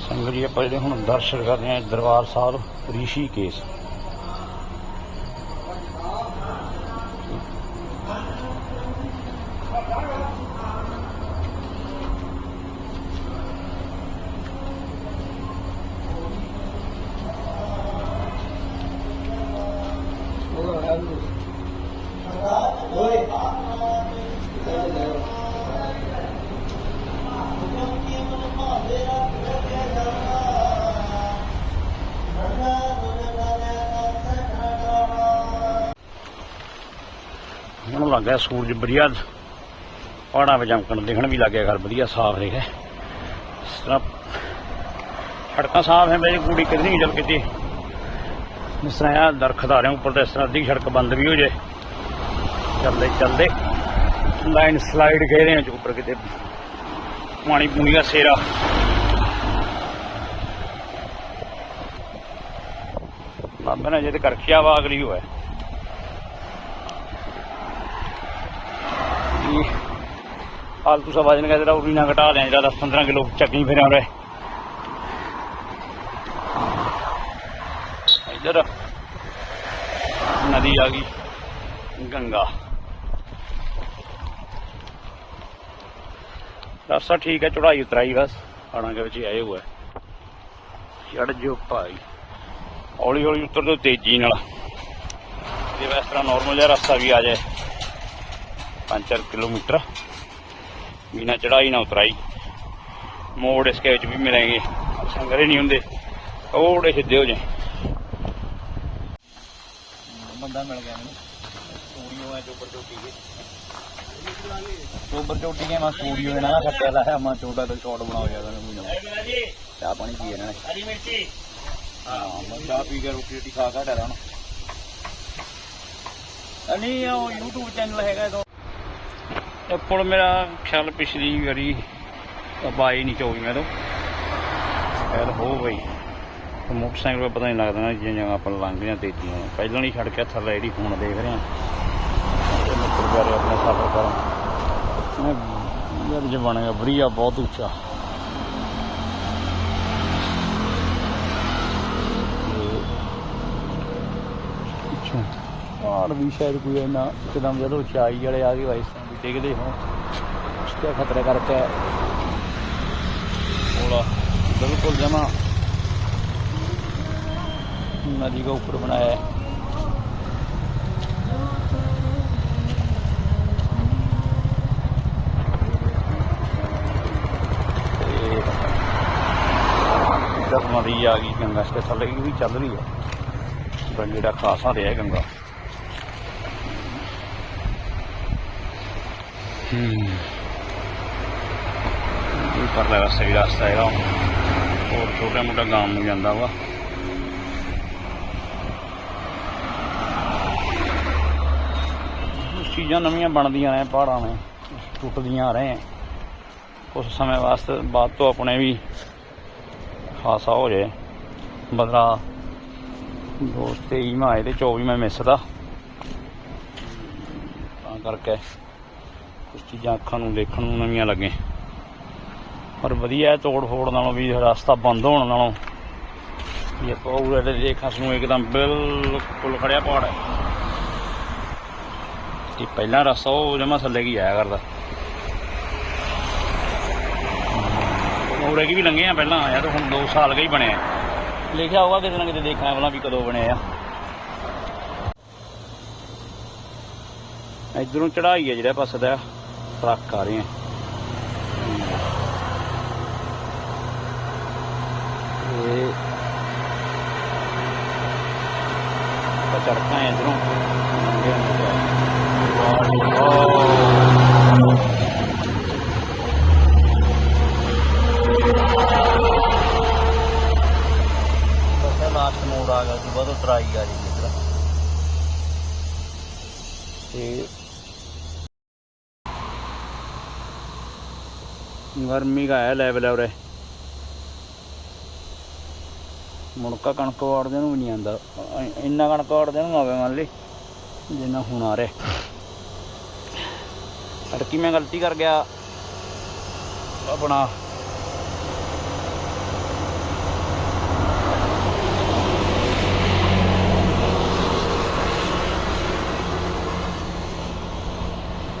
ਸੰਗਤ ਜੀ ਆਪਾਂ ਜਿਹੜੇ ਹੁਣ ਦਰਸ਼ਨ ਕਰ ਰਹੇ ਹਾਂ ਦਰਬਾਰ ਸਾਹਿਬ ਰਿਸ਼ੀਕੇਸ਼। ਲੱਗ ਗਿਆ ਸੂਰਜ ਵਧੀਆ ਪਹਾੜਾਂ ਵਿੱਚ ਚਮਕਣ ਦਿਖਣ ਵੀ ਲੱਗ ਗਿਆ, ਘਰ ਵਧੀਆ ਸਾਫ਼ ਰਿਹਾ ਇਸ ਸੜਕਾਂ ਸਾਫ਼ ਹੈ, ਮੇਰੀ ਕੁੜੀ ਕਿਤੇ ਨਹੀਂ ਚੱਲ ਕਿਤੇ ਇਸ ਤਰ੍ਹਾਂ ਆ ਦਰਖਤ ਆ ਰਹੇ ਉੱਪਰ ਤੇ ਇਸ ਤਰ੍ਹਾਂ ਅੱਧੀ ਸੜਕ ਬੰਦ ਵੀ ਹੋ ਜੇ। ਚੱਲਦੇ ਚੱਲਦੇ। ਲਾਈਨ ਸਲਾਈਡ ਕਹਿ ਰਹੇ ਆ ਉੱਪਰ ਕਿਤੇ ਪਾਣੀ ਪੂਣੀ ਦਾ ਸੇਰਾ। ਬਾਬਾ ਨੇ ਜਿਹਦੇ ਕਰਕੇ ਕਰਖਿਆ ਵਾ ਅਗਲੀ ਹੋਇਆ ਫਾਲਤੂ ਸਾ ਵਜਨ ਜਿਹੜਾ ਉਰੀ ਨਾ ਘਟਾ ਲਿਆ ਜਿਹੜਾ 10 15 ਕਿਲੋ ਚੱਕੀ ਫਿਰਿਆ ਉਰੇ ਇੱਧਰ ਨਦੀ ਆ ਗਈ, ਗੰਗਾ। ਰਸਤਾ ਠੀਕ ਹੈ ਚੜਾਈ ਉਤਰਾਈ ਬਸ ਆਣਾ ਦੇ ਵਿੱਚ ਹੀ ਆਏ ਹੋਏ ਛੜ ਜੋ ਭਾਈ ਹੌਲੀ ਹੌਲੀ ਉਤਰ ਦੋ ਤੇਜ਼ੀ ਨਾਲ। ਜੇ ਇਸ ਤਰ੍ਹਾਂ ਨਾਰਮਲ ਜਿਹਾ ਰਸਤਾ ਵੀ ਆ ਜਾਏ 5-4 ਕਿਲੋਮੀਟਰ। ਬਿਨਾ ਚੜਾਈ ਨਾ ਉਤਰਾਈ। ਮੋੜ ਇਸਕੇ ਵਿੱਚ ਵੀ ਮਿਲेंगे ਸੰਗਰੇ ਨਹੀਂ ਹੁੰਦੇ। ਥੋੜੇ ਸਿੱਧੇ ਹੋ ਜਾਏ ਬੰਦਾ ਮਿਲ ਗਿਆ ਮੈਨੂੰ। ਸਟੂਡੀਓ ਹੈ ਚੋਬਰ ਚੋਟੀ ਦੇ। ਚੋਬਰ ਚੋਟੀ ਕੇ ਮੈਂ ਸਟੂਡੀਓ ਇਹਨਾਂ ਦਾ ਖੱਟਿਆ ਲਾਇਆ ਮੈਂ ਛੋਟਾ ਤੇ ਸ਼ਾਟ ਬਣਾਓ ਜ਼ਿਆਦਾ ਮੈਨੂੰ। ਚਾਹ ਪਾਣੀ ਪੀਏ ਨਾ। ਹਰੀ ਮਿਰਚੀ। ਹਾਂ ਮੈਂ ਚਾਹ ਪੀ ਕੇ ਰੋਟੀ ਰੋਟੀ ਖਾ ਖਾ ਡਰਾਂ ਨਹੀਂ ਉਹ YouTube ਚੈਨਲ ਹੈਗਾ ਇਹਦਾ ਮੇਰਾ ਖਿਆਲ ਪਿਛਲੀ ਵਾਰੀ ਬਾਈ ਨਹੀਂ ਚੋਈ ਮੈਂ ਤੋਂ। ਐਲ ਹੋ ਗਈ। ਮੋਟਰਸਾਈਕਲ ਪਤਾ ਨਹੀਂ ਲੱਗਦਾ ਨਾ ਜਿਵੇਂ ਆਪਾਂ ਲੰਘਦੇ ਹਾਂ ਤੇਜ਼ੀ ਪਹਿਲਾਂ ਨਹੀਂ ਛੱਡ ਕੇ ਥੱਲੇ ਜਿਹੜੀ ਹੁਣ ਦੇਖ ਰਹੇ ਹਾਂ। ਤੇ ਮਿੱਤਰ ਪਿਆਰੇ ਆਪਣੇ ਸਫ਼ਰ ਕਰਨ ਯਾਰ ਜੇ ਬਣ ਵਧੀਆ, ਬਹੁਤ ਉੱਚਾ। ਪਹਾੜ ਵੀ ਸ਼ਾਇਦ ਕੋਈ ਇੰਨਾ ਇੱਕਦਮ ਜਦੋਂ ਉਚਾਈ ਵਾਲੇ ਆ ਗਏ ਵਾਈਸ ਵੀ ਡਿੱਗਦੇ ਹੋ ਉਸ ਤੇ ਖਤਰੇ ਕਰਕੇ ओला बिल्कुल जमा नदी के ऊपर बनाया है जब नदी आ गई गंगा इसके थले की भी चल रही है गंगेड़ा खासा रहा है गंगा ਇਹ ਪਰਲੇ ਪਾਸੇ ਵੀ ਰਸਤਾ ਹੈਗਾ। ਹੋਰ ਛੋਟਾ ਮੋਟਾ ਗਾਮ ਨੂੰ ਜਾਂਦਾ ਵਾ। ਚੀਜ਼ਾਂ ਨਵੀਆਂ ਬਣਦੀਆਂ ਨੇ, ਪਹਾੜਾਂ ਨੇ। ਟੁੱਟਦੀਆਂ ਰਹੇ ਕੁਝ ਸਮੇਂ ਵਾਸਤੇ ਬਾਅਦ ਤੋਂ ਆਪਣੇ ਵੀ ਖਾਸਾ ਹੋ ਜਾਏ। ਬਦਲਾ ਦੋਸਤ 23 ਮਾ ਆਏ ਤੇ 24 ਮੈਂ ਮਿਸ ਦਾ। ਤਾਂ ਕਰਕੇ ਕੁਝ ਚੀਜ਼ਾਂ ਅੱਖਾਂ ਨੂੰ ਦੇਖਣ ਨੂੰ ਨਵੀਆਂ ਲੱਗੇ। ਪਰ ਵਧੀਆ ਤੋੜ ਫੋੜ ਨਾਲੋਂ ਵੀ ਰਸਤਾ ਬੰਦ ਹੋਣ ਨਾਲੋਂ ਇਹ ਪੂਰੇ ਦੇ ਦੇਖਾਂ ਨੂੰ ਇੱਕਦਮ ਬਿਲਕੁਲ ਖੜਿਆ ਪਹਾੜ ਹੈ। ਇਹ ਪਹਿਲਾ ਰਸਤਾ ਉਹ ਜਮਾ ਥੱਲੇ ਕੀ ਆਇਆ ਕਰਦਾ। ਉਰੇ ਕੀ ਵੀ ਲੰਘੇ ਆ ਪਹਿਲਾਂ ਆਇਆ ਤਾਂ ਹੁਣ 2 ਸਾਲ ਗਈ ਬਣਿਆ ਲਿਖਿਆ ਹੋਊਗਾ ਕਿਤੇ ਨਾ ਕਿਤੇ ਦੇਖਣਾ ਪਹਿਲਾਂ ਵੀ ਕਦੋਂ ਬਣਿਆ ਆ। ਇਧਰੋਂ ਚੜਾਈ ਹੈ ਜਿਹੜਾ ਪਾਸੇ ਦਾ। ਟਰੱਕ ਆ ਰਹੇ ਆ। ਇਹ ਤਾਂ ਚੜਕਾਂ ਹੈ गर्मी का है लेवल है उरे ਮੁੜਕਾ ਕਣਕ ਵਾੜਦੇ ਨੂੰ ਵੀ ਨਹੀਂ ਆਂਦਾ ਅ- ਇੰਨਾ ਕਣਕ ਵਾੜਦੇ ਨੂੰ ਆਵੇ ਮੰਨ ਲਈ ਜਿੰਨਾ ਹੁਣ ਆ ਰਿਹਾ ਅੜਕੀ ਮੈਂ ਗਲਤੀ ਕਰ ਗਿਆ ਆਪਣਾ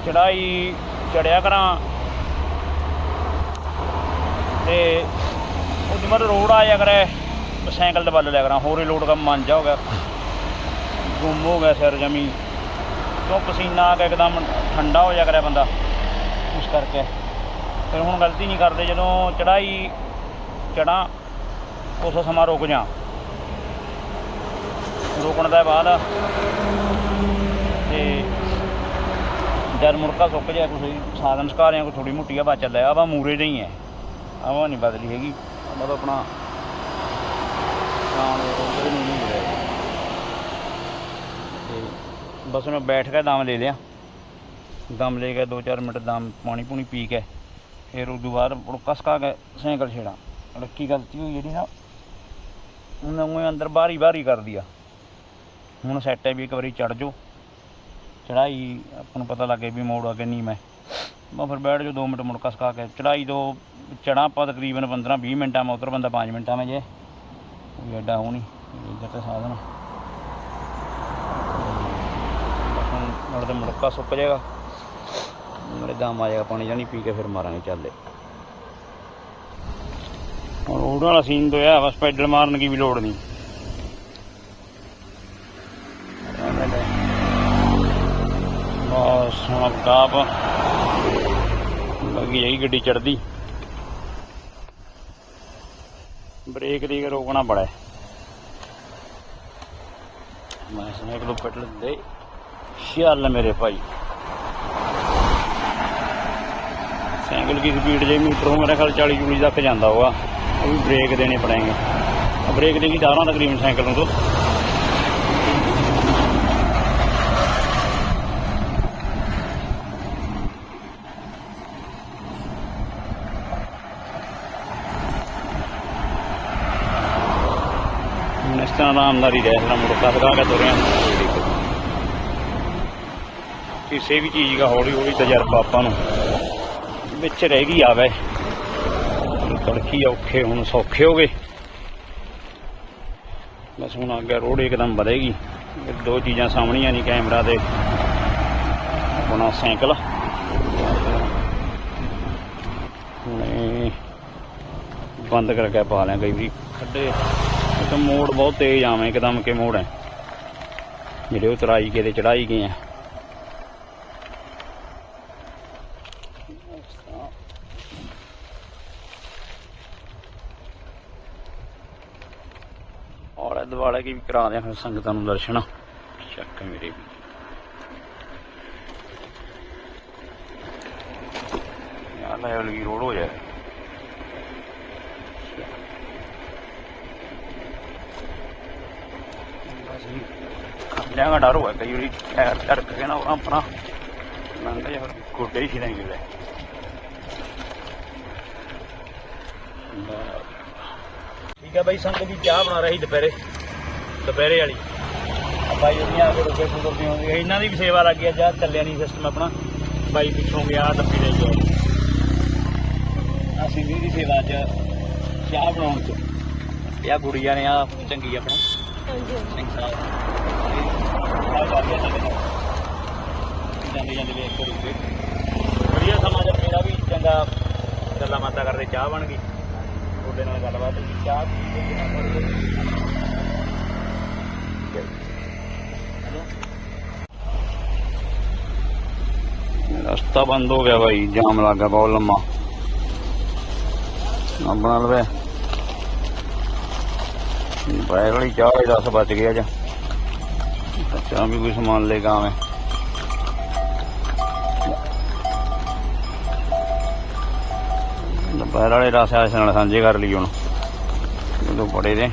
ਚੜਾਈ ਚੜਿਆ ਕਰਾਂ ਤੇ ਉਹ ਜਿਵੇਂ ਰੋਡ ਆ ਜਾ ਕਰੇ ਸਾਈਕਲ ਦੇ ਵੱਲ ਲਿਆ ਕਰਾਂ, ਹੋਰ ਹੀ ਲੋਡ ਕੰਮ ਮਨ ਜਾ ਹੋ ਗਿਆ। ਗੁੰਮ ਹੋ ਗਿਆ ਸਿਰ ਜਮੀ। ਕਿਉਂ ਪਸੀਨਾ ਆ ਕੇ ਇੱਕਦਮ ਠੰਡਾ ਹੋ ਜਾ ਕਰਿਆ ਬੰਦਾ। ਉਸ ਕਰਕੇ। ਫਿਰ ਹੁਣ ਗਲਤੀ ਨਹੀਂ ਕਰਦੇ, ਜਦੋਂ ਚੜਾਈ ਚੜਾਂ ਉਸ ਸਮਾਂ ਰੁਕ ਜਾ ਰੁਕਣ ਦੇ ਬਾਅਦ ਤੇ ਜਦ ਮੁੜਕਾ ਸੁੱਕ ਜਾਏ ਕੋਈ ਸਾਧਨ ਸਕਾਰਿਆਂ ਕੋ ਥੋੜੀ ਮੋਟੀ ਹਵਾ ਚੱਲੇ ਆ ਵਾ ਮੂਰੇ ਨਹੀਂ ਹੈ ਹਵਾ ਨਹੀਂ ਬਦਲੀ ਹੈਗੀ। ਮਤਲਬ ਆਪਣਾ ਸ਼ਾਨ ਉਧਰ ਨਹੀਂ ਨਹੀਂ ਰਿਹਾ। ਤੇ ਬਸ ਮੈਂ ਬੈਠ ਕੇ ਦਮ ਲੈ ਲਿਆ। ਦਮ ਲੈ ਕੇ 2-4 ਮਿੰਟ ਦਮ ਪਾਣੀ ਪੂਣੀ ਪੀ ਕੇ, ਫਿਰ ਉਦੋਂ ਬਾਅਦ ਮੁੜਕਾ ਸਕਾ ਕੇ ਸਾਈਕਲ ਛੇੜਾ। ਲੱਕੀ ਗਲਤੀ ਹੋਈ ਜਿਹੜੀ ਨਾ, ਉਹਨੇ ਉਹ ਅੰਦਰ ਬਾਰੀ ਬਾਰੀ ਕਰਦੀ ਆ ਹੁਣ ਸੈੱਟ ਹੈ ਵੀ ਇੱਕ ਵਾਰੀ ਚੜ ਜਾਓ। ਚੜਾਈ ਆਪਾਂ ਨੂੰ ਪਤਾ ਲੱਗੇ ਵੀ ਮੋੜ ਆ ਕੇ ਨਹੀਂ ਮੈਂ। ਮੈਂ ਫਿਰ ਬੈਠ ਜੋ 2 ਮਿੰਟ ਮੁੜਕਾ ਸਕਾ ਕੇ। ਚੜਾਈ ਤੋਂ ਚੜਾ ਆਪਾਂ ਤਕਰੀਬਨ 15 20 ਮਿੰਟਾਂ, ਮੈਂ ਉਤਰ ਬੰਦਾ 5 ਮਿੰਟਾਂ ਮੈਂ ਜੇ। ਕੋਈ ਐਡਾ ਉਹ ਨਹੀਂ ਇੱਧਰ ਤੇ ਸਾਧਨ। ਹੁਣ ਤੇ ਮੁੜਕਾ ਸੁੱਕ ਜਾਏਗਾ। ਨਾਲੇ ਦਮ ਆ ਜਾਏਗਾ, ਪਾਣੀ ਜਾਨੀ ਪੀ ਕੇ ਫਿਰ ਮਾਰਾਂਗੇ ਚੱਲੇ ਹੁਣ ਰੋਡ ਵਾਲਾ ਸੀਨ ਤੋਂ ਆ, ਬਸ ਪੈਡਲ ਮਾਰਨ ਦੀ ਵੀ ਲੋੜ ਨਹੀਂ। ਬਸ ਹੁਣ ਅਬਤਾਬ ਲੱਗੀ ਜਾਈ ਗੱਡੀ ਚੜਦੀ। ਬ੍ਰੇਕ ਦੀ ਰੋਕਣਾ ਬੜਾ ਹੈ। ਮੈਂ ਸਨੇਕ ਨੂੰ ਪੈਡਲ ਦੇ। ਚੱਲ ਮੇਰੇ ਭਾਈ। ਸਾਈਕਲ ਦੀ ਸਪੀਡ ਜੇ ਮੀਟਰੋਂ ਮੇਰਾ ਖਿਆਲ 40 40 ਤੱਕ ਜਾਂਦਾ ਹੋਗਾ ਉਹ ਵੀ ਬ੍ਰੇਕ ਦੇਣੇ ਪੜेंगे ਬ੍ਰੇਕ ਦੇ ਕੀ ਤਕਰੀਬਨ ਸਾਈਕਲ ਨੂੰ ਤੋਂ ਹੁਣ ਇਸ ਤਰ੍ਹਾਂ ਆਰਾਮਦਾਰੀ ਰਹਿ ਜਿਹੜਾ ਮੁੜਕਾ ਲਗਾ ਕੇ ਤੁਰਿਆ ਕਿਸੇ ਵੀ ਚੀਜ਼ ਦਾ ਹੌਲੀ ਹੌਲੀ ਤਜਰਬਾ ਆਪਾਂ ਨੂੰ ਵਿੱਚ ਰਹਿ ਗਈ ਆਵੇ। ਤੜਕੀ ਔਖੇ, ਹੁਣ ਸੌਖੇ ਹੋ ਗਏ। ਬਸ ਹੁਣ ਅੱਗੇ ਰੋਡ ਇੱਕਦਮ ਵਧੇਗੀ। ਦੋ ਚੀਜ਼ਾਂ ਸਾਹਮਣੀਆਂ ਨਹੀਂ ਕੈਮਰਾ ਦੇ। ਆਪਣਾ ਸਾਈਕਲ। ਹੁਣੇ ਬੰਦ ਕਰਕੇ ਪਾ ਲਿਆ, ਕਈ ਵਾਰੀ ਖੱਡੇ। ਇੱਕ ਮੋੜ ਬਹੁਤ ਤੇਜ਼ ਆਵੇਂ, ਇੱਕਦਮ ਕੇ ਮੋੜ ਹੈ। ਜਿਹੜੇ ਉਤਰਾਈ ਕੇ ਤੇ ਚੜਾਈ ਗਏ ਆ। ਔਰ ਦੁਆਲੇ ਕੀ ਵੀ ਕਰਾ ਦਿਆਂ ਫਿਰ ਸੰਗਤਾਂ ਨੂੰ ਦਰਸ਼ਨ? ਚੱਕ ਮੇਰੇ ਵੀ। ਯਾਰ ਲੈਵਲ ਕੀ ਰੋਡ ਹੋ ਜਾਏ। ਅਸੀਂ ਖੱਲਿਆਂ ਦਾ ਡਰ ਹੋਇਆ ਕਈ ਵਾਰੀ ਟਾਇਰ ਟਰਕ ਕੇ ਨਾ ਉਹ ਆਪਣਾ ਲੰਘ ਜਾ ਫਿਰ ਗੋਡੇ ਹੀ ਖਿਲਾਂਗੇ ਲੈ ਠੀਕ ਹੈ ਬਾਈ, ਸੰਗਤ ਦੀ ਚਾਹ ਬਣਾ ਰਹੀ ਦੁਪਹਿਰੇ। ਦੁਪਹਿਰੇ ਵਾਲੀ। ਬਾਈ ਜਿਹੜੀਆਂ ਆ ਰੁਕੇ ਫੁਕਰਦੇ ਹੋਣਗੇ ਇਹਨਾਂ ਦੀ ਵੀ ਸੇਵਾ ਲੱਗ ਗਿਆ ਜਾਂ ਚੱਲਿਆ ਨਹੀਂ ਸਿਸਟਮ ਆਪਣਾ। ਬਾਈ ਪਿੱਛੋਂ ਗਿਆ ਡੱਬੀ ਲੈ ਗਿਆ। ਅਸੀਂ ਵੀ ਦੀ ਸੇਵਾ 'ਚ ਚਾਹ ਬਣਾਉਣ 'ਚ। ਇਹ ਆ ਗੁੜੀਆਂ ਨੇ ਆ ਚੰਗੀ ਆਪਣਾ ਸਿੰਘ ਸਾਹਿਬ ਜਾਂਦੇ ਜਾਂਦੇ ਵੇਖ ਕੇ ਰੁਕੇ ਵਧੀਆ ਸਮਾਂ ਜਦ ਮੇਰਾ ਵੀ, ਚੰਗਾ ਗੱਲਾਂ ਬਾਤਾਂ ਕਰਦੇ, ਚਾਹ ਬਣ ਗਈ। ਤੁਹਾਡੇ ਨਾਲ ਗੱਲਬਾਤ ਹੋਈ, ਚਾਹ ਪੀ ਕੇ ਕਿੰਨਾ ਕਰ ਰਸਤਾ ਬੰਦ ਹੋ ਗਿਆ ਭਾਈ ਜਾਮ ਲੱਗ ਗਿਆ ਬਹੁਤ ਲੰਮਾ। ਆਪਣਾ ਲਵੇ। ਬੈਗ ਵਾਲੀ ਚਾਹ ਹੀ 10 ਬਚ ਗਿਆ ਅੱਜ। ਚਾਹ ਵੀ ਕੋਈ ਸਮਾਨ ਲੈ ਕੇ ਆਵੇਂ। ਦੁਪਹਿਰ ਵਾਲੇ ਰਸ ਆਸ ਨਾਲ ਸਾਂਝੇ ਕਰ ਲਈ ਹੁਣ। ਜਦੋਂ ਬੜੇ ਦੇ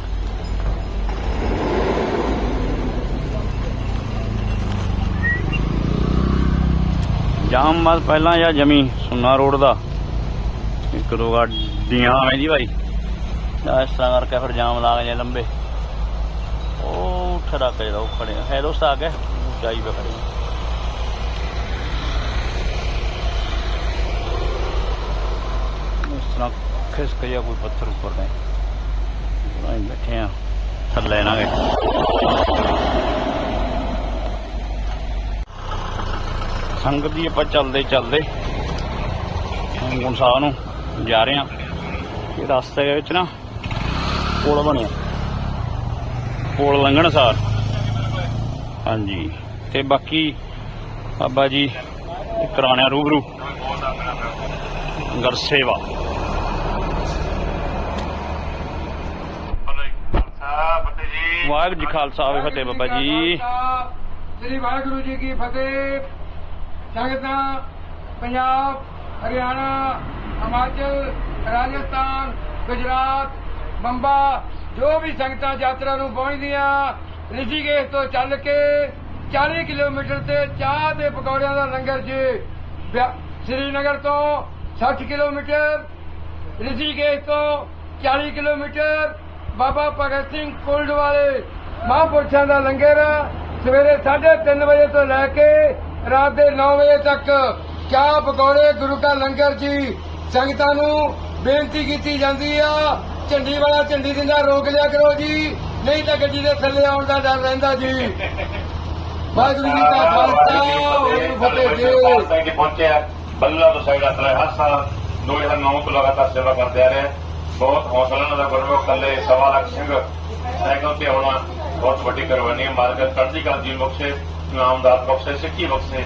ਜਾਮ ਮਤ ਪਹਿਲਾਂ ਜਾਂ ਜਮੀ ਸੁਨਾ ਰੋਡ ਦਾ। ਇੱਕ ਦੋ ਗੱਡੀਆਂ ਆਵੇਂ ਜੀ ਭਾਈ ਤਾਂ ਇਸ ਤਰ੍ਹਾਂ ਕਰਕੇ ਫਿਰ ਜਾਮ ਲਾ ਗਏ ਲੰਬੇ। ਉਹ ਠੜਾ ਕੇ ਰਹੋ ਖੜੇ ਆ। ਹੈ ਦੋਸਤ ਆ ਗਏ ਉਚਾਈ पे खड़े हैं। ਇਸ ਤਰ੍ਹਾਂ ਖਿਸਕ ਜਿਹਾ ਕੋਈ ਪੱਥਰ ਉੱਪਰ ਨੇ ਅਸੀਂ ਬੈਠੇ ਆ ਥੱਲੇ ਨਾ ਗਏ ਸੰਗਤ ਦੀ ਆਪਾਂ ਚੱਲਦੇ ਚੱਲਦੇ ਹੇਮਕੁੰਟ ਸਾਹਿਬ ਨੂੰ ਜਾ ਰਹੇ ਆ ਇਹ ਰਸਤੇ ਦੇ ਵਿੱਚ ਨਾ ਪੁਲ ਬਣਿਆ ਪੁਲ ਲੰਘਣ ਸਾਰ। ਹਾਂਜੀ। ਤੇ ਬਾਕੀ ਬਾਬਾ ਜੀ ਕਰਾਣਿਆ ਰੂਬਰੂ। ਗਰ ਸੇਵਾ। ਵਾਹਿਗੁਰੂ ਜੀ ਖਾਲਸਾ, ਵਾਹਿਗੁਰੂ ਫਤਿਹ ਬਾਬਾ ਜੀ। ਸ੍ਰੀ ਵਾਹਿਗੁਰੂ ਜੀ ਕੀ ਫਤਿਹ। ਸੰਗਤਾਂ ਪੰਜਾਬ, ਹਰਿਆਣਾ, ਹਿਮਾਚਲ, ਰਾਜਸਥਾਨ, ਗੁਜਰਾਤ, ਬੰਬਾ ਜੋ ਵੀ ਸੰਗਤਾਂ ਯਾਤਰਾ ਨੂੰ ਪਹੁੰਚਦੀਆਂ, ਰਿਸ਼ੀਕੇਸ਼ ਤੋਂ ਚੱਲ ਕੇ 40 ਕਿਲੋਮੀਟਰ ਤੇ ਚਾਹ ਦੇ ਪਕੌੜਿਆਂ ਦਾ ਲੰਗਰ ਜੀ ਬਿਆ- ਸ੍ਰੀਨਗਰ ਤੋਂ 60 ਕਿਲੋਮੀਟਰ, ਰਿਸ਼ੀਕੇਸ਼ ਤੋਂ 40 ਕਿਲੋਮੀਟਰ, ਬਾਬਾ ਭਗਤ ਸਿੰਘ ਕੁਲਡ ਵਾਲੇ ਮਹਾਂਪੁਰਸ਼ਾਂ ਦਾ ਲੰਗਰ ਸਵੇਰੇ 3:30 ਵਜੇ ਤੋਂ ਲੈ ਕੇ ਰਾਤ ਦੇ 9 ਵਜੇ ਤੱਕ ਚਾਹ ਪਕੌੜੇ ਗੁਰੂ ਦਾ ਲੰਗਰ ਜੀ, ਸੰਗਤਾਂ ਨੂੰ ਬੇਨਤੀ ਕੀਤੀ ਜਾਂਦੀ ਆ। ਝੰਡੀ ਵਾਲਾ ਝੰਡੀ ਦਿੰਦਾ, ਰੋਕ ਲਿਆ ਕਰੋ ਜੀ। ਨਹੀਂ ਤਾਂ ਗੱਡੀ ਦੇ ਥੱਲੇ ਆਉਣ ਦਾ ਡਰ ਰਹਿੰਦਾ ਜੀ। ਵਾਹਿਗੁਰੂ ਜੀ ਕਾ ਖਾਲਸਾ, ਵਾਹਿਗੁਰੂ ਫਤਿਹ ਜੀ। ਸਾਹਿਬ ਕੇ ਬੱਲਾ ਤੋਂ ਸਾਈਡ ਆਤਰਾ ਹਰ ਸਾਲ 2009 ਤੋਂ ਲਗਾਤਾਰ ਸੇਵਾ ਕਰਦੇ ਆ ਰਹੇ ਬਹੁਤ ਹੌਸਲਾ ਨਾਲ ਦਾ ਗੁਰਮੁਖ ਕੱਲੇ ਸਵਾ ਲੱਖ ਸਿੰਘ ਸਾਈਕਲ ਤੇ ਆਉਣਾ ਬਹੁਤ ਵੱਡੀ ਕੁਰਬਾਨੀ ਹੈ। ਮਾਰਗ ਕਰਦੀ ਕਾ ਜੀ ਬਖਸ਼ੇ, ਨਾਮਦਾਰ ਬਖਸ਼ੇ, ਸਿੱਖੀ ਬਖਸ਼ੇ।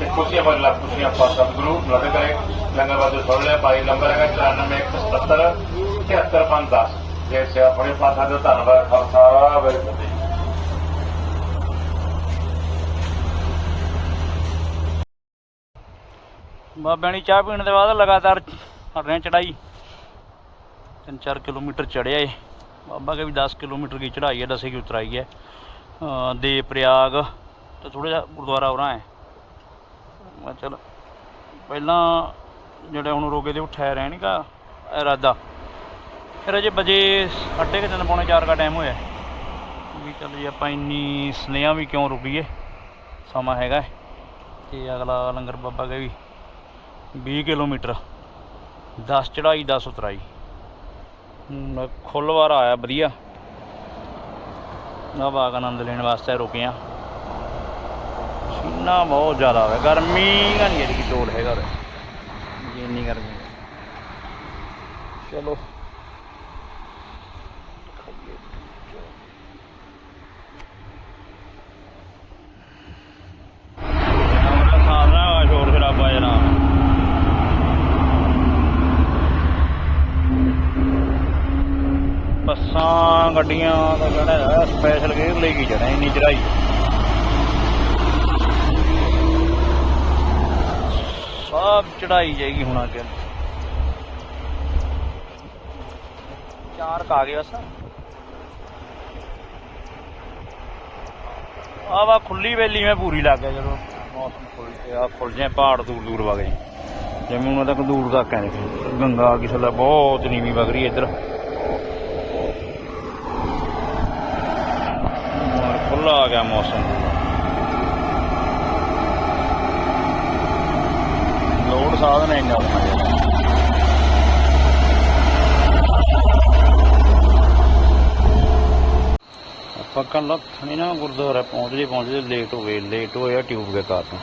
ਤੇ ਖੁਸ਼ੀਆਂ ਭਰ ਲੱਖ ਖੁਸ਼ੀਆਂ ਪਾ ਸਤਿਗੁਰੂ ਮਦਦ ਕਰੇ। ਲੰਗਰ ਬਾਜੂ ਸੁਣ ਲਿਆ। ਭਾਈ ਨੰਬਰ ਹੈਗਾ 9477 73510 ਜੇ ਸੇ ਆਪਣੇ ਪਾਸਾ ਦੇ ਧੰਨਵਾਦ ਖਾਲਸਾ ਵਾਹਿਗੁਰੂ ਬਾਬਿਆਂ ਦੀ ਚਾਹ ਪੀਣ ਦੇ ਬਾਅਦ ਲਗਾਤਾਰ ਕਰ ਰਹੇ ਚੜਾਈ। 3-4 ਕਿਲੋਮੀਟਰ ਚੜਿਆ ਏ ਬਾਬਾ ਕੇ ਵੀ 10 ਕਿਲੋਮੀਟਰ ਦੀ ਚੜਾਈ ਹੈ, ਦੱਸੇ ਕਿ ਉਤਰਾਈ ਹੈ। ਦੇ ਪ੍ਰਯਾਗ ਤੇ ਥੋੜਾ ਜਿਹਾ ਗੁਰਦੁਆਰਾ ਹੋਰਾਂ ਹੈ। ਮੈਂ ਚਲ, ਪਹਿਲਾਂ ਜਿਹੜੇ ਹੁਣ ਰੋਗੇ ਦੇ ਉੱਠਿਆ ਰਹੇ ਨਹੀਂਗਾ ਇਰਾਦਾ ਫਿਰ ਅਜੇ ਵਜੇ ਸਾਢੇ ਕੁ ਤਿੰਨ ਪੌਣੇ ਚਾਰ ਦਾ ਟਾਈਮ ਹੋਇਆ। ਵੀ ਚੱਲ ਜੀ ਆਪਾਂ ਇੰਨੀ ਸਨੇਹਾ ਵੀ ਕਿਉਂ ਰੁਕੀਏ? ਸਮਾਂ ਹੈਗਾ। ਤੇ ਅਗਲਾ ਲੰਗਰ ਬਾਬਾ ਕੇ ਵੀ 20 ਕਿਲੋਮੀਟਰ 10 ਚੜਾਈ 10 ਉਤਰਾਈ। ਖੁੱਲਵਾਰ ਆਇਆ ਵਧੀਆ। ਨਾ ਬਾਗ ਆਨੰਦ ਲੈਣ ਵਾਸਤੇ ਰੁਕੇ ਆ ਸੀਨਾ ਬਹੁਤ ਜ਼ਿਆਦਾ ਹੈ ਗਰਮੀ ਨਹੀਂ ਇਹਦੀ ਤੋੜ ਹੈਗਾ ਉਰੇ। ਜੀ ਇੰਨੀ ਗਰਮੀ। ਚਲੋ ਸਾਰਾ ਸ਼ੋਰ ਸ਼ਰਾਬਾ ਜਨਾਬ ਬੱਸਾਂ ਗੱਡੀਆਂ ਦਾ ਜਿਹੜਾ ਸਪੈਸ਼ਲ ਗੇਅਰ ਲੈ ਕੇ ਜਾਣਾ, ਇੰਨੀ ਚੜਾਈ ਸਭ ਚੜਾਈ ਜਾਏਗੀ ਹੁਣ ਅੱਗੇ। ਚਾਰ ਕਾ ਗਏ ਬਸ। ਆ ਖੁੱਲੀ ਵੇਲੀ ਮੈਂ ਪੂਰੀ ਲੱਗ ਗਿਆ ਜਦੋਂ ਮੌਸਮ ਖੁੱਲ ਗਿਆ ਖੁੱਲ ਜਾਏ, ਪਹਾੜ ਦੂਰ ਦੂਰ ਵਗ ਜਾਏ। ਜਿਵੇਂ ਉਹਨਾਂ ਤੱਕ ਦੂਰ ਤੱਕ ਹੈ ਗੰਗਾ ਆ ਥੱਲੇ ਬਹੁਤ ਨੀਵੀਂ ਵਗ ਰਹੀ ਇੱਧਰ। ਖੁੱਲਾ ਮੌਸਮ। ਲੋਡ ਸਾਧਨ ਇੰਨਾ ਬਣਾ ਆਪਾਂ ਕੱਲ ਲੱਥਣੀ ਨਾ ਗੁਰਦੁਆਰਾ ਪਹੁੰਚਦੇ ਪਹੁੰਚਦੇ ਲੇਟ ਹੋ ਗਏ। ਲੇਟ ਹੋਇਆ ਟਿਊਬ ਦੇ ਕਾਰਨ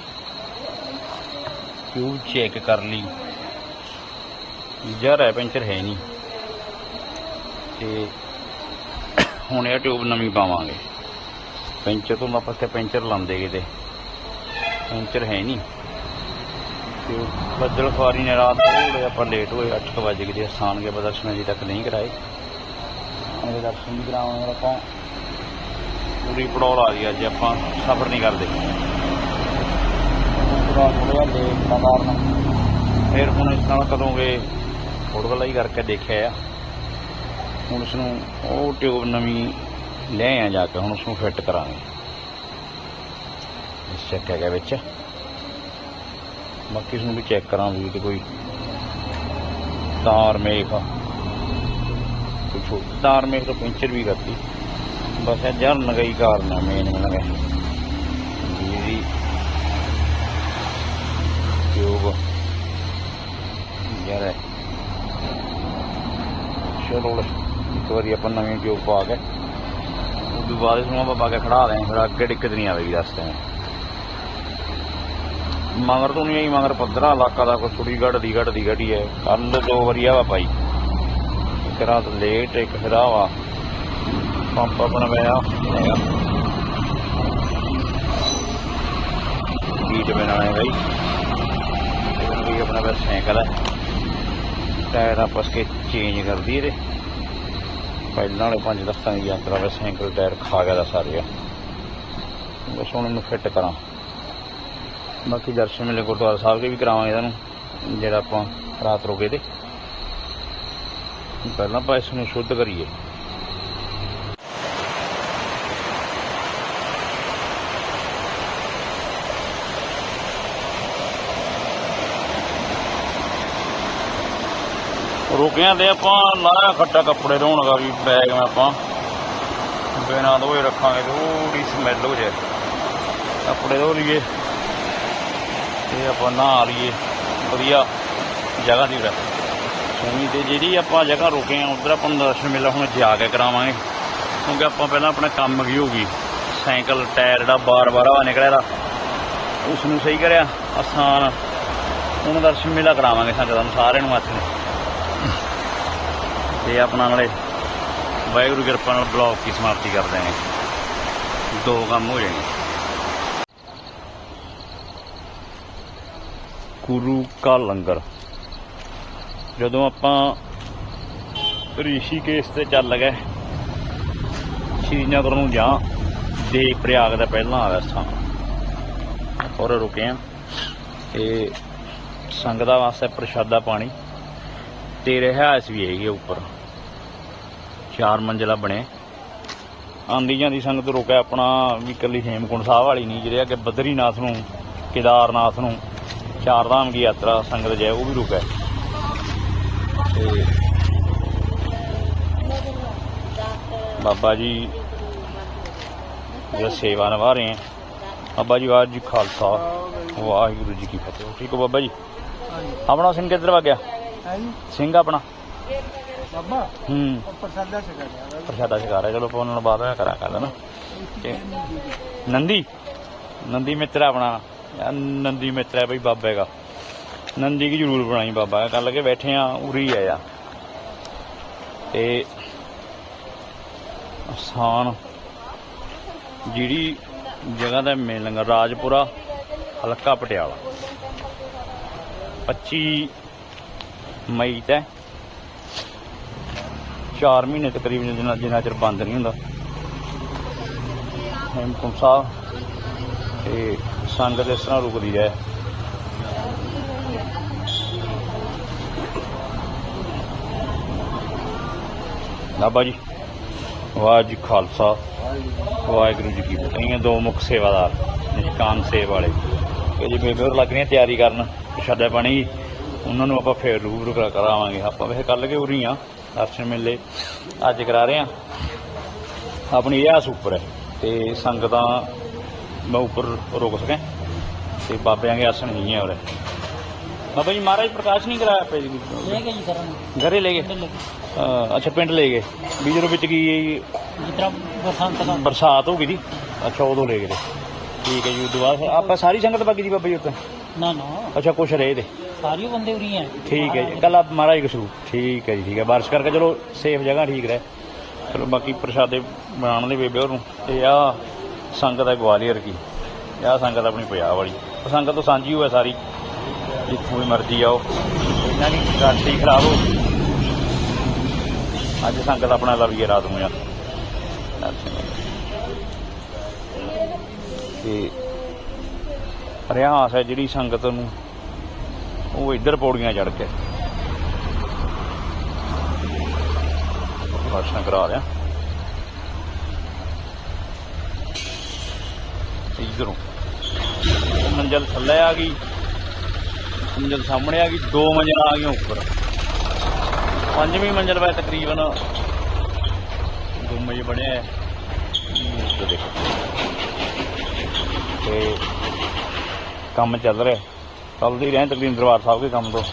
ਟਿਊਬ ਚੈੱਕ ਕਰ ਲਈ। ਯਾਰ ਹੈ ਪੈਂਚਰ ਹੈ ਨਹੀਂ। ਤੇ ਹੁਣ ਇਹ ਟਿਊਬ ਨਵੀਂ ਪਾਵਾਂਗੇ। ਪੈਂਚਰ ਤੋਂ ਆਪਾਂ ਤੇ ਪੈਂਚਰ ਲਾਉਂਦੇ ਕਿਤੇ ਪੈਂਚਰ ਹੈ ਨਹੀਂ। ਤੇ ਬੱਦਲ ਖਵਾਰੀ ਨੇ ਰਾਤ ਥੋੜੇ ਆਪਾਂ ਲੇਟ ਹੋਏ 8 ਵਜੇ ਕਿਤੇ ਸਥਾਨ ਕੇ ਪ੍ਰਦਰਸ਼ਨ ਅਜੇ ਤੱਕ ਨਹੀਂ ਕਰਾਏ। ਉਹਦੇ ਦਰਸ਼ਨ ਵੀ ਕਰਾਉਣੇ ਆਪਾਂ। ਪੂਰੀ ਪੜੌਲ ਆ ਗਈ ਅੱਜ, ਆਪਾਂ ਸਫਰ ਨਹੀਂ ਕਰਦੇ। ਥੋੜਾ ਥੋੜਾ ਲੇਟ ਦਾ ਕਾਰਨ ਫਿਰ ਹੁਣ ਇਸ ਨਾਲ ਕਰੋਗੇ ਫੋਟੋ ਹੀ ਕਰਕੇ ਦੇਖਿਆ ਆ। ਹੁਣ ਉਸ ਨੂੰ ਉਹ ਟਿਊਬ ਨਵੀਂ ਲੈ ਆ ਜਾ ਕੇ, ਹੁਣ ਉਸ ਨੂੰ ਫਿੱਟ ਕਰਾਂਗੇ। ਇਸ ਚੈੱਕ ਹੈਗਾ ਵਿੱਚ। ਬਾਕੀ ਇਸ ਨੂੰ ਵੀ ਚੈੱਕ ਕਰਾਂਗੇ ਵੀ ਤੇ ਕੋਈ ਤਾਰ ਮੇਖ ਕੁਝ ਦੇਖੋ ਤਾਰ ਮੇਰੇ ਤੋਂ ਪੈਂਚਰ ਵੀ ਕਰਤੀ। ਬਸ ਇਹ ਜਰ ਨਗਈ ਕਾਰਨ ਹੈ ਮੇਨ ਮੈਨੂੰ ਲੱਗਾ ਜੀ। ਟਿਊਬ ਯਾਰ ਚਲੋ ਇੱਕ ਵਾਰੀ ਆਪਾਂ ਨਵੇਂ ਟਿਊਬ ਪਾ ਕੇ ਉਹ ਤੋਂ ਬਾਅਦ ਇਸ ਨੂੰ ਆਪਾਂ ਪਾ ਕੇ ਖੜਾ ਦੇਂ ਫਿਰ ਅੱਗੇ ਦਿੱਕਤ ਨਹੀਂ ਆਵੇਗੀ ਰਸਤੇ ਵਿੱਚ ਮਗਰ ਤੋਂ ਨਹੀਂ ਆਈ, ਮਗਰ ਪੱਧਰਾ ਇਲਾਕਾ ਦਾ ਕੋਈ ਸੁੜੀ ਘੜਦੀ ਘੜਦੀ ਘੜੀ ਹੈ। ਕੱਲ ਦੋ ਵਾਰੀ ਆ ਵਾ ਭਾਈ। ਇੱਕ ਰਾਤ ਲੇਟ ਇੱਕ ਫਿਰ ਆ ਵਾ। ਪੰਪ ਆਪਣਾ ਪਿਆ ਹੈਗਾ ਗੀਟ ਬਣਾਏ ਭਾਈ ਇਹ ਵੀ ਆਪਣਾ ਬਸ ਸਾਈਕਲ ਹੈ ਟਾਇਰ ਆਪਸ ਕੇ ਚੇਂਜ ਕਰਦੀ ਇਹਦੇ ਪਹਿਲਾਂ ਵਾਲੇ ਪੰਜ ਲੱਖਾਂ ਦੀ ਅੰਦਰ ਵਿੱਚ ਸਾਈਕਲ ਟਾਇਰ ਖਾ ਗਿਆ ਦਾ ਸਾਰੇ ਬਸ ਹੁਣ ਇਹਨੂੰ ਫਿੱਟ ਕਰਾਂ। ਬਾਕੀ ਦਰਸ਼ਨ ਮੇਲੇ ਗੁਰਦੁਆਰਾ ਸਾਹਿਬ ਦੇ ਵੀ ਕਰਾਵਾਂਗੇ ਇਹਨਾਂ ਨੂੰ ਜਿਹੜਾ ਆਪਾਂ ਰਾਤ ਰੋਗੇ ਤੇ। ਪਹਿਲਾਂ ਆਪਾਂ ਇਸ ਨੂੰ ਸ਼ੁੱਧ ਕਰੀਏ। ਰੁਕਿਆਂ ਤੇ ਆਪਾਂ ਲਾਇਆ ਖੱਟਾ ਕੱਪੜੇ ਧੋਣਗਾ ਵੀ ਬੈਗ ਮੈਂ ਆਪਾਂ ਬਿਨਾਂ ਧੋਏ ਰੱਖਾਂਗੇ ਥੋੜੀ ਸਮੈਲ ਹੋ ਜਾਏ। ਕੱਪੜੇ ਧੋ ਲਈਏ ਤੇ ਆਪਾਂ ਨਹਾ ਲਈਏ। ਵਧੀਆ ਜਗ੍ਹਾ ਦੀ ਰਹਿ। ਸੋਹਣੀ ਤੇ ਜਿਹੜੀ ਆਪਾਂ ਜਗ੍ਹਾ ਰੁਕੇ ਆ, ਉਧਰ ਆਪਾਂ ਨੂੰ ਦਰਸ਼ਨ ਮੇਲਾ ਹੁਣ ਜਾ ਕੇ ਕਰਾਵਾਂਗੇ। ਕਿਉਂਕਿ ਆਪਾਂ ਪਹਿਲਾਂ ਆਪਣਾ ਕੰਮ ਕੀ ਹੋ ਗਈ। ਸਾਈਕਲ, ਟਾਇਰ ਜਿਹੜਾ ਬਾਰ-ਬਾਰ ਹਵਾ ਨਿਕਲਿਆ ਦਾ ਉਸ ਨੂੰ ਸਹੀ ਕਰਿਆ, ਆਸਾਨ। ਹੁਣ ਦਰਸ਼ਨ ਮੇਲਾ ਕਰਾਵਾਂਗੇ ਸੰਗਤਾਂ ਨੂੰ ਸਾਰਿਆਂ ਨੂੰ ਹੱਥ ਤੇ ਆਪਣਾ ਨਾਲੇ। ਵਾਹਿਗੁਰੂ ਕਿਰਪਾ ਨਾਲ ਬਲੌਗ ਦੀ ਸਮਾਪਤੀ ਕਰ ਦਿਆਂਗੇ ਦੋ ਕੰਮ ਹੋ ਜਾਣਗੇ ਗੁਰੂ ਕਾ ਲੰਗਰ। ਜਦੋਂ ਆਪਾਂ ਰਿਸ਼ੀਕੇਸ਼ ਤੇ ਚੱਲ ਗਏ, ਸ਼੍ਰੀਨਗਰ ਨੂੰ ਜਾਂ ਦੇ ਪ੍ਰਯਾਗ ਦਾ ਪਹਿਲਾਂ ਆ ਗਿਆ ਸਾਂ ਔਰ ਰੁਕੇ ਆ। ਤੇ ਸੰਗਤਾਂ ਵਾਸਤੇ ਪ੍ਰਸ਼ਾਦਾ ਪਾਣੀ। ਤੇ ਰਿਹਾਇਸ਼ ਵੀ ਹੈਗੀ ਉੱਪਰ। ਚਾਰ ਮੰਜ਼ਲਾ ਬਣੇ। ਆਂਦੀ ਜਾਂਦੀ ਸੰਗਤ ਰੁਕਿਆ ਆਪਣਾ ਵੀ ਇਕੱਲੀ ਹੇਮਕੁੰਡ ਸਾਹਿਬ ਵਾਲੀ ਨਹੀਂ ਜਿਹੜੇ ਅੱਗੇ ਬਦਰੀਨਾਥ ਨੂੰ ਕੇਦਾਰਨਾਥ ਨੂੰ ਚਾਰ ਧਾਮ ਦੀ ਯਾਤਰਾ ਸੰਗਤ ਜੇ ਉਹ ਵੀ ਰੁਕਿਆ। ਤੇ ਬਾਬਾ ਜੀ ਜਿਹੜਾ ਸੇਵਾ ਨਿਭਾ ਰਹੇ ਹੈ ਬਾਬਾ ਜੀ ਵਾਹਿਗੁਰੂ ਜੀ ਖਾਲਸਾ ਵਾਹਿਗੁਰੂ ਜੀ ਕੀ ਫਤਿਹ। ਠੀਕ ਹੋ ਬਾਬਾ ਜੀ? ਆਪਣਾ ਸਿੰਘ ਕਿੱਧਰ ਵਾ ਗਿਆ? ਸਿੰਘ ਆਪਣਾ? ਬਾਬਾ ਹੂੰ। ਪ੍ਰਸਾਦਾ ਛਕਾ ਪ੍ਰਸ਼ਾਦਾ ਛਕਾ ਰਿਹਾ ਚਲੋ ਆਪਾਂ ਉਹਨਾਂ ਨੂੰ ਬਾਅਦ ਵਿੱਚ ਕਰਾਂ ਕਰ ਦੇਣਾ ਤੇ ਨੰਦੀ ਨੰਦੀ ਮਿੱਤਰ ਆਪਣਾ। ਯਾਰ ਨੰਦੀ ਮਿੱਤਰ ਹੈ ਬਈ ਬਾਬੇ ਦਾ। ਨੰਦੀ ਕੀ ਜ਼ਰੂਰ ਬਣਾਈ ਬਾਬਾ ਕੱਲ ਲਗੇ ਬੈਠੇ ਆ ਉਰੀ ਆ ਯਾਰ। ਤੇ ਆਸਾਨ ਜਿਹੜੀ ਜਗ੍ਹਾ ਦਾ ਮੇਨ ਲੰਗਰ ਰਾਜਪੁਰਾ ਹਲਕਾ ਪਟਿਆਲਾ। 25 ਮਈ ਤੇ 4 ਮਹੀਨੇ ਤਕਰੀਬਨ ਜਿੰਨਾ ਜਿੰਨਾ ਚਿਰ ਬੰਦ ਨਹੀਂ ਹੁੰਦਾ। ਹੇਮਕੁੰਟ ਸਾਹਿਬ ਤੇ ਸੰਗਤ ਇਸ ਤਰ੍ਹਾਂ ਰੁਕਦੀ ਹੈ। ਬਾਬਾ ਜੀ, ਵਾਹਿਗੁਰੂ ਜੀ ਖਾਲਸਾ। ਵਾਹਿਗੁਰੂ ਜੀ ਕੀ ਫਤਿਹ। ਇਹ ਦੋ ਮੁੱਖ ਸੇਵਾਦਾਰ, ਨਿਸ਼ਕਾਮ ਸੇਵ ਵਾਲੇ। ਇਹ ਜੀ ਬੇਬੇ ਲੱਗ ਰਹੀਆਂ ਤਿਆਰੀ ਕਰਨ, ਪ੍ਰਸ਼ਾਦਾ ਪਾਣੀ, ਉਹਨਾਂ ਨੂੰ ਆਪਾਂ ਫੇਰ ਰੂਬਰੂ ਕਰਾਵਾਂਗੇ। ਆਪਾਂ ਵੈਸੇ ਕੱਲ ਕੇ ਉਰੀ ਆ। ਦਰਸ਼ਨ ਮੇਲੇ ਅੱਜ ਕਰਾ ਰਹੇ ਆ ਆਪਣੀ ਇਹ ਆਸ ਉੱਪਰ ਹੈ ਤੇ ਸੰਗਤਾਂ ਮੈਂ ਉੱਪਰ ਰੁਕ ਸਕਾਂ ਤੇ ਬਾਬਿਆਂ ਦੇ ਆਸਣ ਨਹੀਂ ਹੈ ਉਰੇ। ਬਾਬਾ ਜੀ ਮਹਾਰਾਜ ਪ੍ਰਕਾਸ਼ ਨਹੀਂ ਕਰਾਇਆ ਪਏ ਜੀ? ਲੈ ਜੀ ਕਰਾਂਗੇ ਘਰੇ ਲੈ ਗਏ? ਅੱਛਾ ਪਿੰਡ ਲੈ ਗਏ। ਵੀ ਜਦੋਂ ਵਿੱਚ ਕੀ ਜਿਤਨਾ ਬਰਸਾਤ ਹੋ ਗਈ ਦੀ ਅੱਛਾ ਉਦੋਂ ਲੈ ਗਏ। ਠੀਕ ਹੈ ਜੀ ਉਦੋਂ ਬਾਅਦ ਫਿਰ ਆਪਾਂ ਸਾਰੀ ਸੰਗਤ ਬਾਕੀ ਦੀ ਬਾਬਾ ਜੀ ਉੱਤੇ ਨਾ ਨਾ। ਅੱਛਾ ਕੁਛ ਰਹੇ ਤੇ। ਸਾਰੀ ਬੰਦੇ ਉਰੀ ਹੈ ਠੀਕ ਹੈ ਜੀ। ਕੱਲ ਆਪ ਮਹਾਰਾਜ ਕਸੂ ਠੀਕ ਹੈ ਜੀ, ਠੀਕ ਹੈ। ਬਾਰਿਸ਼ ਕਰਕੇ ਚਲੋ ਸੇਫ ਜਗ੍ਹਾ ਠੀਕ ਰਹੇ। ਚਲੋ ਬਾਕੀ ਪ੍ਰਸ਼ਾਦੇ ਬਣਾਉਣ ਦੇ ਬੇਬੇ ਹੋਰ ਤੇ ਆ ਸੰਗਤ ਹੈ ਗਵਾਲੀਅਰ ਕੀ। ਆ ਸੰਗਤ ਆਪਣੀ ਪੰਜਾਬ ਵਾਲੀ। ਸੰਗਤ ਤੋਂ ਸਾਂਝੀ ਹੋਇਆ ਸਾਰੀ। ਜਿੱਥੋਂ ਵੀ ਮਰਜ਼ੀ ਆਓ। ਇਹਨਾਂ ਦੀ ਗਾਡੀ ਖਰਾਬ ਹੋ ਗਈ। ਅੱਜ ਸੰਗਤ ਆਪਣਾ ਲਵੀਏ ਰਾਤ ਨੂੰ ਆ ਤੇ ਰਿਆਸ ਹੈ ਜਿਹੜੀ ਸੰਗਤ ਨੂੰ ਉਹ ਇੱਧਰ ਪੌੜੀਆਂ ਚੜ ਕੇ। ਦਰਸ਼ਨ ਕਰਾ ਰਿਹਾ ਇਧਰੋਂ। ਮੰਜ਼ਲ ਥੱਲੇ ਆ ਗਈ। ਮੰਜ਼ਲ ਸਾਹਮਣੇ ਆ ਗਈ। ਦੋ ਮੰਜ਼ਲਾਂ ਆ ਗਈਆਂ ਉੱਪਰ। ਪੰਜਵੀਂ ਮੰਜ਼ਲ ਵੇ ਤਕਰੀਬਨ ਗੁੰਮ ਜਿਹਾ ਬਣਿਆ ਹੈ ਦੇਖੋ। ਤੇ ਕੰਮ ਚੱਲ ਰਿਹਾ। ਚੱਲਦੇ ਹੀ ਰਹੇ ਤਕਰੀਬਨ ਦਰਬਾਰ ਸਾਹਿਬ ਦੇ ਕੰਮ ਤੋਂ।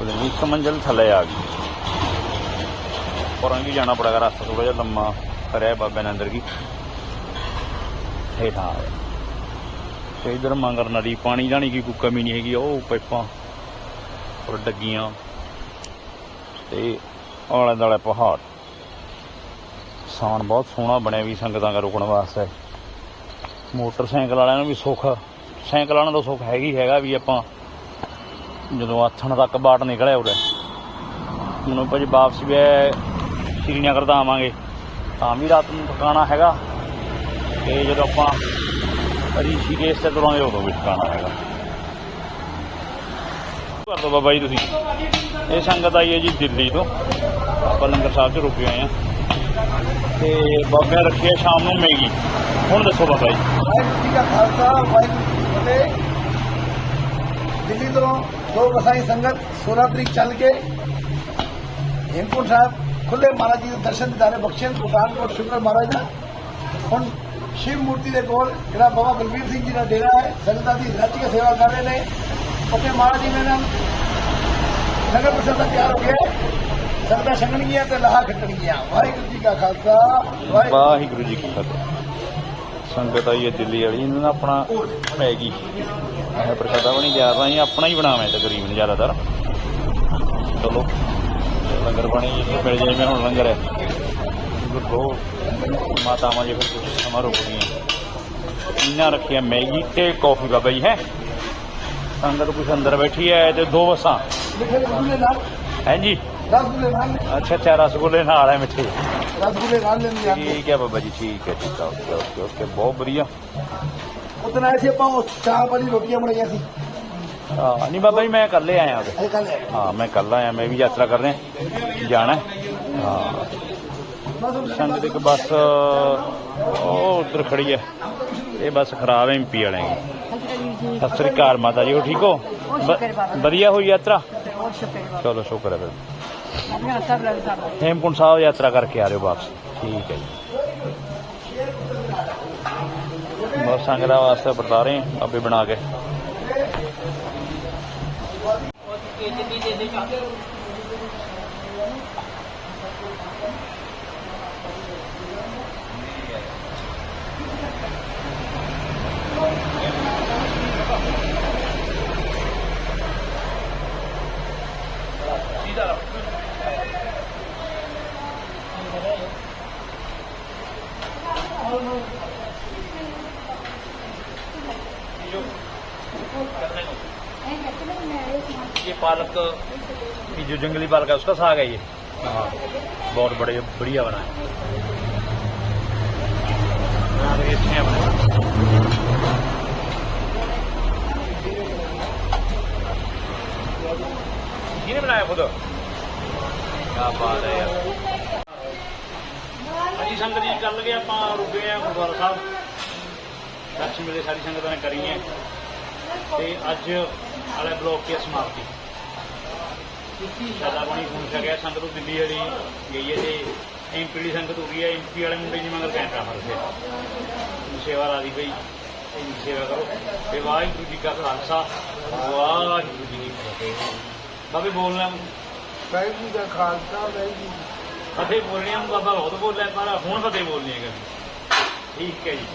ਉਹਦੇ ਵੀ ਇੱਕ ਮੰਜ਼ਲ ਥੱਲੇ ਆ ਗਈ। ਔਰੰਗੀ ਜਾਣਾ ਪੜੇਗਾ, ਰਸਤਾ ਥੋੜਾ ਜਿਹਾ ਲੰਮਾ ਕਰਿਆ ਬਾਬੇ ਨੇ ਅੰਦਰ ਕੀ ਹੇਠਾਂ ਆ ਤੇ ਇਧਰ ਮੰਗਰ ਨਦੀ, ਪਾਣੀ ਜਾਣੀ ਕਿ ਕੋਈ ਕਮੀ ਨਹੀਂ ਹੈਗੀ, ਉਹ ਪਾਈਪਾਂ ਔਰ ਡੱਗੀਆਂ ਤੇ ਆਲੇ ਦੁਆਲੇ ਪਹਾੜ। ਸਾਨ ਬਹੁਤ ਸੋਹਣਾ ਬਣਿਆ ਵੀ ਸੰਗਤਾਂ ਦਾ ਰੁਕਣ ਵਾਸਤੇ। ਮੋਟਰਸਾਈਕਲ ਵਾਲਿਆਂ ਨੂੰ ਵੀ ਸੁੱਖ ਸਾਈਕਲ ਵਾਲਿਆਂ ਦਾ ਸੁੱਖ ਹੈਗੀ ਹੈਗਾ ਵੀ ਆਪਾਂ ਜਦੋਂ ਆਥਣ ਤੱਕ ਬਾਟ ਨਿਕਲਿਆ ਉਰੇ। ਹੁਣ ਆਪਾਂ ਜੇ ਵਾਪਸ ਵੀ ਸ਼੍ਰੀਨਗਰ ਦਾ ਆਵਾਂਗੇ। ਤਾਂ ਵੀ ਰਾਤ ਨੂੰ ਟਿਕਾਣਾ ਹੈਗਾ। ਤੇ ਜਦੋਂ ਆਪਾਂ ਰਿਸ਼ੀਕੇਸ਼ ਤੇ ਤੁਰਾਂਗੇ ਉਦੋਂ ਵੀ ਟਿਕਾਣਾ ਹੈਗਾ। ਕਰ ਦੋ ਬਾਬਾ ਜੀ ਤੁਸੀਂ। ਇਹ ਸੰਗਤ ਆਈ ਹੈ ਜੀ ਦਿੱਲੀ ਤੋਂ। ਆਪਾਂ ਲੰਗਰ ਸਾਹਿਬ 'ਚ ਰੁਕੇ ਹੋਏ ਆ ਤੇ ਬਾਬਿਆਂ ਰੱਖੀ ਸ਼ਾਮ ਨੂੰ ਮੈਗੀ ਹੁਣ ਦੱਸੋ ਬਾਬਾ ਜੀ। ਵਾਹਿਗੁਰੂ ਜੀ ਕਾ ਖਾਲਸਾ, ਵਾਹਿਗੁਰੂ ਜੀ ਕੀ ਫਤਿਹ। ਦਿੱਲੀ ਤੋਂ ਦੋ ਵਸਾਈ ਸੰਗਤ 16 ਤਰੀਕ ਚੱਲ ਕੇ ਹੇਮਕੁੰਟ ਸਾਹਿਬ ਖੁੱਲੇ ਮਹਾਰਾਜ ਜੀ ਦੇ ਦਰਸ਼ਨ ਦਿਦਾਰੇ ਬਖਸ਼ਣ ਪਠਾਨਕੋਟ ਸ਼ੁਕਰ ਮਹਾਰਾਜ ਦਾ। ਹੁਣ ਸ਼ਿਵ ਮੂਰਤੀ ਦੇ ਕੋਲ ਜਿਹੜਾ ਬਾਬਾ ਬਲਬੀਰ ਸਿੰਘ ਜੀ ਦਾ ਡੇਰਾ ਹੈ, ਸੰਗਤਾਂ ਦੀ ਰੱਜ ਕੇ ਸੇਵਾ ਕਰ ਰਹੇ ਨੇ। ਉੱਥੇ ਮਹਾਰਾਜ ਜੀ ਨੇ ਨਾ ਨਗਰ ਪ੍ਰਸ਼ਾਦਾ ਤਿਆਰ ਹੋ ਗਿਆ ਸੰਗਤਾਂ ਛਕਣਗੀਆਂ ਤੇ ਲਾਹਾ ਖੱਟਣਗੀਆਂ ਵਾਹਿਗੁਰੂ ਜੀ ਕਾ ਖਾਲਸਾ ਵਾਹਿਗੁਰੂ ਜੀ ਕੀ ਫਤਿਹ। ਸੰਗਤ ਆਈ ਹੈ ਦਿੱਲੀ ਵਾਲੀ ਇਹਨਾਂ ਨੇ ਆਪਣਾ ਮੈਗੀ ਇਹ ਪ੍ਰਸ਼ਾਦਾ ਬਣੀ ਤਿਆਰ ਤਾਂ ਅਸੀਂ ਆਪਣਾ ਹੀ ਬਣਾਵੇਂ ਤਕਰੀਬਨ ਜ਼ਿਆਦਾਤਰ। ਚਲੋ ਲੰਗਰ ਬਣੀ ਜਿੱਥੇ ਮਿਲ ਜਾਏ ਮੈਂ ਹੁਣ ਲੰਗਰ ਹੈ। ਗੁਰਦੋ ਮਾਤਾਵਾਂ ਜੀ ਫਿਰ ਕੁਝ ਸਮਾਂ ਰੁਕ ਗਈਆਂ। ਇਹਨਾਂ ਰੱਖਿਆ ਮੈਗੀ ਤੇ ਕਾਫੀ ਬਾਬਾ ਜੀ ਹੈ। ਸੰਗਤ ਕੁਛ ਅੰਦਰ ਬੈਠੀ ਹੈ ਤੇ ਦੋ ਬੱਸਾਂ। ਮਿੱਠੇ ਰਸਗੁੱਲੇ ਨਾਲ ਅੱਛਾ ਅੱਛਾ ਰਸਗੁੱਲੇ ਨਾਲ ਹੈ ਮਿੱਠੇ। ਰਸਗੁੱਲੇ ਨਾਲ ਲੈਂਦੇ ਆ। ਠੀਕ ਹੈ ਬਾਬਾ ਜੀ ਠੀਕ ਹੈ ਠੀਕ ਹੈ ਓਕੇ ਓਕੇ ਓਕੇ ਬਹੁਤ ਵਧੀਆ। ਉਤਨ ਆਏ ਸੀ ਆਪਾਂ ਉਹ ਚਾਹ ਵਾਲੀ ਰੋਟੀਆਂ ਬਣਾਈਆਂ ਸੀ। ਹਾਂ ਨਹੀਂ ਬਾਬਾ ਜੀ ਮੈਂ ਇਕੱਲੇ ਆਇਆ ਉਹਦੇ ਇਹ ਕੱਲ ਹਾਂ ਮੈਂ ਕੱਲ ਆਇਆ ਮੈਂ ਵੀ ਯਾਤਰਾ ਕਰ ਰਿਹਾ ਜਾਣਾ ਹੈ। ਹਾਂ ਸੰਗਤ ਇੱਕ ਬੱਸ ਉਹ ਉਧਰ ਖੜੀ ਹੈ ਇਹ ਬੱਸ ਖਰਾਬ ਹੈ ਐਮਪੀ ਵਾਲਿਆਂ ਦੀ। ਸਤਿ ਸ੍ਰੀ ਅਕਾਲ ਮਾਤਾ ਜੀ ਹੋ ਠੀਕ ਹੋ? ਵਧੀਆ ਹੋਈ ਯਾਤਰਾ? ਚਲੋ ਸ਼ੁਕਰ ਹੈ ਫਿਰ। ਹੇਮਕੁੰਟ ਸਾਹਿਬ ਯਾਤਰਾ ਕਰਕੇ ਆ ਰਹੇ ਹੋ ਵਾਪਸ ਠੀਕ ਹੈ ਜੀ ਬਹੁਤ ਸੰਗਤਾਂ ਵਾਸਤੇ ਬਤਾ ਰਹੇ ਆਪੇ ਬਣਾ ਕੇ Thank you. یہ پالک جو جنگلی پالک ہے، اس کا ساگ ہے یہ۔ ہاں، بہت بڑے، بڑھیا بنا ہے۔ ਸਾਰੀ ਸੰਗਤਾਂ ਨੇ ਕਰੀ ਹੈ। ਤੇ ਅੱਜ ਵਾਲੇ ਬਲੌਕ ਦੀ ਸਮਾਪਤੀ। ਸਾਡਾ ਬਣੀ ਹੁਣ ਸਕਿਆ ਸੰਗਤ ਤੋਂ ਦਿੱਲੀ ਵਾਲੀ ਗਈ ਹੈ ਤੇ ਐਮਪੀ ਦੀ ਸੰਗਤ ਹੋ ਗਈ ਹੈ। ਐਮਪੀ ਵਾਲੇ ਮੁੰਡੇ ਜੀ ਮਗਰ ਕੈਂਟਾ ਫੜ ਕੇ ਸੇਵਾ ਰਾਦੀ ਪਈ ਇਹਦੀ ਸੇਵਾ ਕਰੋ। ਤੇ ਵਾਹਿਗੁਰੂ ਜੀ ਕਾ ਖਾਲਸਾ। ਵਾਹਿਗੁਰੂ ਜੀ ਕੀ ਫਤਿਹ। ਬਾਬੇ ਬੋਲਣਾ ਵਾਹਿਗੁਰੂ ਜੀ ਦਾ ਖਾਲਸਾ ਵਾਹਿਗੁਰੂ ਜੀ ਫਤਿਹ। ਬੋਲਣੀਆਂ ਨੂੰ ਬਾਬਾ ਬਹੁਤ ਬੋਲਿਆ ਪਰ ਹੁਣ ਫਤਿਹ ਬੋਲਣੀ ਹੈ। ਠੀਕ ਹੈ ਜੀ।